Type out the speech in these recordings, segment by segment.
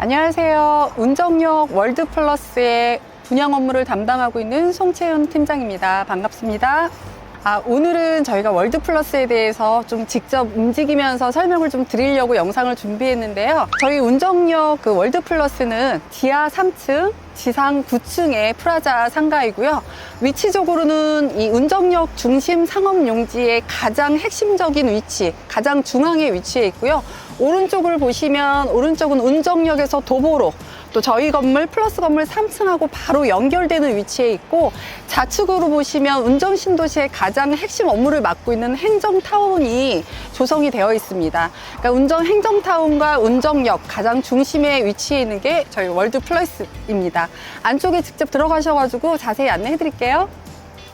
안녕하세요. 운정역 월드플러스의 분양 업무를 담당하고 있는 송채윤 팀장입니다. 반갑습니다. 아, 오늘은 저희가 월드플러스에 대해서 좀 직접 움직이면서 설명을 좀 드리려고 영상을 준비했는데요. 저희 운정역 그 월드플러스는 지하 3층, 지상 9층의 프라자 상가이고요. 위치적으로는 이 운정역 중심 상업용지의 가장 핵심적인 위치, 가장 중앙에 위치해 있고요. 오른쪽을 보시면 오른쪽은 운정역에서 도보로 또 저희 건물 플러스 건물 3층하고 바로 연결되는 위치에 있고 좌측으로 보시면 운정 신도시의 가장 핵심 업무를 맡고 있는 행정타운이 조성이 되어 있습니다. 그러니까 운정 행정타운과 운정역 가장 중심에 위치해 있는 게 저희 월드 플러스입니다. 안쪽에 직접 들어가셔가지고 자세히 안내해 드릴게요.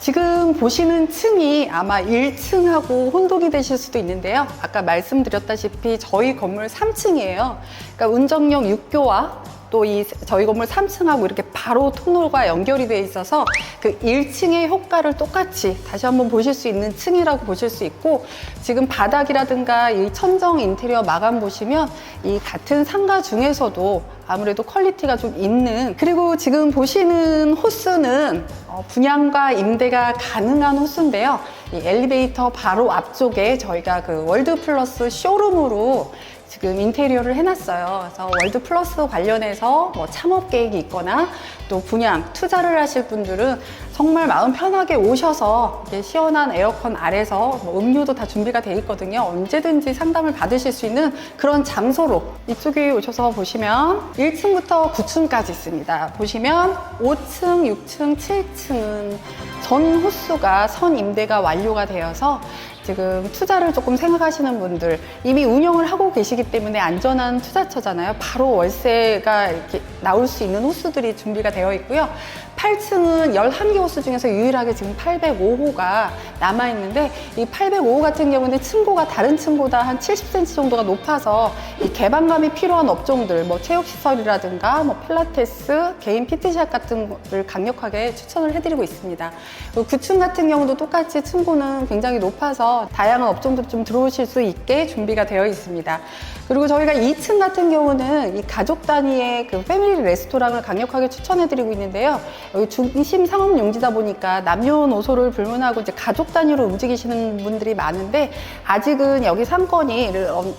지금 보시는 층이 아마 1층하고 혼동이 되실 수도 있는데요. 아까 말씀드렸다시피 저희 건물 3층이에요. 그러니까 운정역 6교와 또 이 저희 건물 3층하고 이렇게 바로 통로가 연결이 돼 있어서 그 1층의 효과를 똑같이 다시 한번 보실 수 있는 층이라고 보실 수 있고 지금 바닥이라든가 이 천정 인테리어 마감 보시면 이 같은 상가 중에서도 아무래도 퀄리티가 좀 있는 그리고 지금 보시는 호수는 어, 분양과 임대가 가능한 호수인데요. 이 엘리베이터 바로 앞쪽에 저희가 그 월드 플러스 쇼룸으로 지금 인테리어를 해놨어요. 그래서 월드 플러스 관련해서 뭐 창업 계획이 있거나 또 분양, 투자를 하실 분들은 정말 마음 편하게 오셔서 시원한 에어컨 아래서 뭐 음료도 다 준비가 돼 있거든요. 언제든지 상담을 받으실 수 있는 그런 장소로 이쪽에 오셔서 보시면 1층부터 9층까지 있습니다. 보시면 5층, 6층, 7층은 전 호수가 선 임대가 완료가 되어서 지금 투자를 조금 생각하시는 분들 이미 운영을 하고 계시기 때문에 안전한 투자처잖아요. 바로 월세가 이렇게 나올 수 있는 호수들이 준비가 되어 있고요. 8층은 11개 호수 중에서 유일하게 지금 805호가 남아있는데 이 805호 같은 경우는 층고가 다른 층보다 한 70cm 정도가 높아서 이 개방감이 필요한 업종들 뭐 체육시설이라든가 뭐 필라테스, 개인 피트샵 같은 거를 강력하게 추천을 해드리고 있습니다. 그리고 9층 같은 경우도 똑같이 층고는 굉장히 높아서 다양한 업종들 좀 들어오실 수 있게 준비가 되어 있습니다. 그리고 저희가 2층 같은 경우는 이 가족 단위의 그 패밀리 레스토랑을 강력하게 추천해 드리고 있는데요. 여기 중심 상업 용지다 보니까 남녀노소를 불문하고 이제 가족 단위로 움직이시는 분들이 많은데 아직은 여기 상권이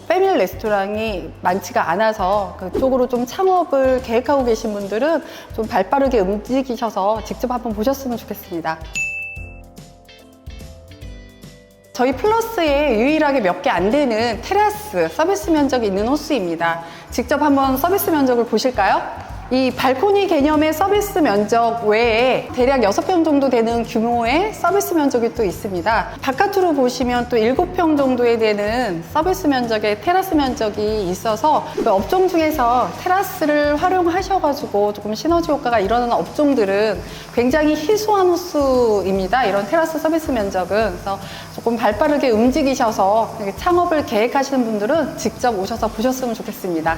패밀리 레스토랑이 많지가 않아서 그쪽으로 좀 창업을 계획하고 계신 분들은 좀 발빠르게 움직이셔서 직접 한번 보셨으면 좋겠습니다. 저희 플러스에 유일하게 몇 개 안 되는 테라스 서비스 면적이 있는 호수입니다. 직접 한번 서비스 면적을 보실까요? 이 발코니 개념의 서비스 면적 외에 대략 6평 정도 되는 규모의 서비스 면적이 또 있습니다. 바깥으로 보시면 또 7평 정도에 되는 서비스 면적의 테라스 면적이 있어서 그 업종 중에서 테라스를 활용하셔가지고 조금 시너지 효과가 일어나는 업종들은 굉장히 희소한 호수입니다. 이런 테라스 서비스 면적은. 그래서 조금 발 빠르게 움직이셔서 창업을 계획하시는 분들은 직접 오셔서 보셨으면 좋겠습니다.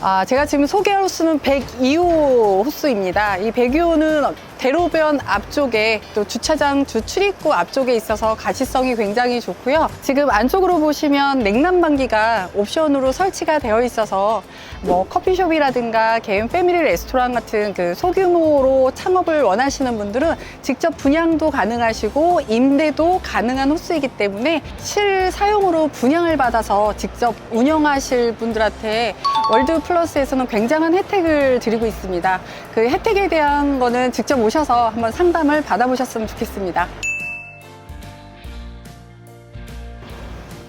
아, 제가 지금 소개할 호수는 102호 호수입니다. 이 102호는 대로변 앞쪽에 또 주차장 주 출입구 앞쪽에 있어서 가시성이 굉장히 좋고요. 지금 안쪽으로 보시면 냉난방기가 옵션으로 설치가 되어 있어서 뭐 커피숍이라든가 개인 패밀리 레스토랑 같은 그 소규모로 창업을 원하시는 분들은 직접 분양도 가능하시고 임대도 가능한 호수이기 때문에 실사용으로 분양을 받아서 직접 운영하실 분들한테 월드 플러스에서는 굉장한 혜택을 드리고 있습니다. 그 혜택에 대한 거는 직접 오셔서 한번 상담을 받아보셨으면 좋겠습니다.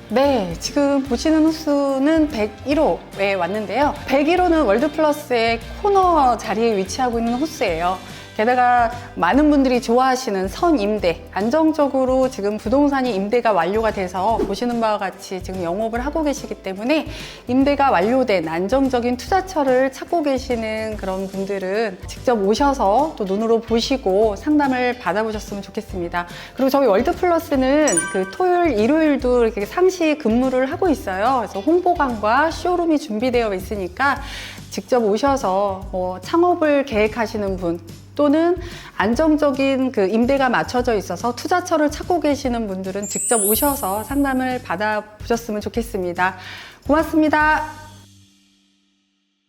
네, 지금 보시는 호수는 101호에 왔는데요. 101호는 월드플러스의 코너 자리에 위치하고 있는 호수예요. 게다가 많은 분들이 좋아하시는 선 임대, 안정적으로 지금 부동산이 임대가 완료가 돼서 보시는 바와 같이 지금 영업을 하고 계시기 때문에 임대가 완료된 안정적인 투자처를 찾고 계시는 그런 분들은 직접 오셔서 또 눈으로 보시고 상담을 받아보셨으면 좋겠습니다. 그리고 저희 월드플러스는 그 토요일, 일요일도 이렇게 상시 근무를 하고 있어요. 그래서 홍보관과 쇼룸이 준비되어 있으니까 직접 오셔서 뭐 창업을 계획하시는 분, 또는 안정적인 그 임대가 맞춰져 있어서 투자처를 찾고 계시는 분들은 직접 오셔서 상담을 받아보셨으면 좋겠습니다. 고맙습니다.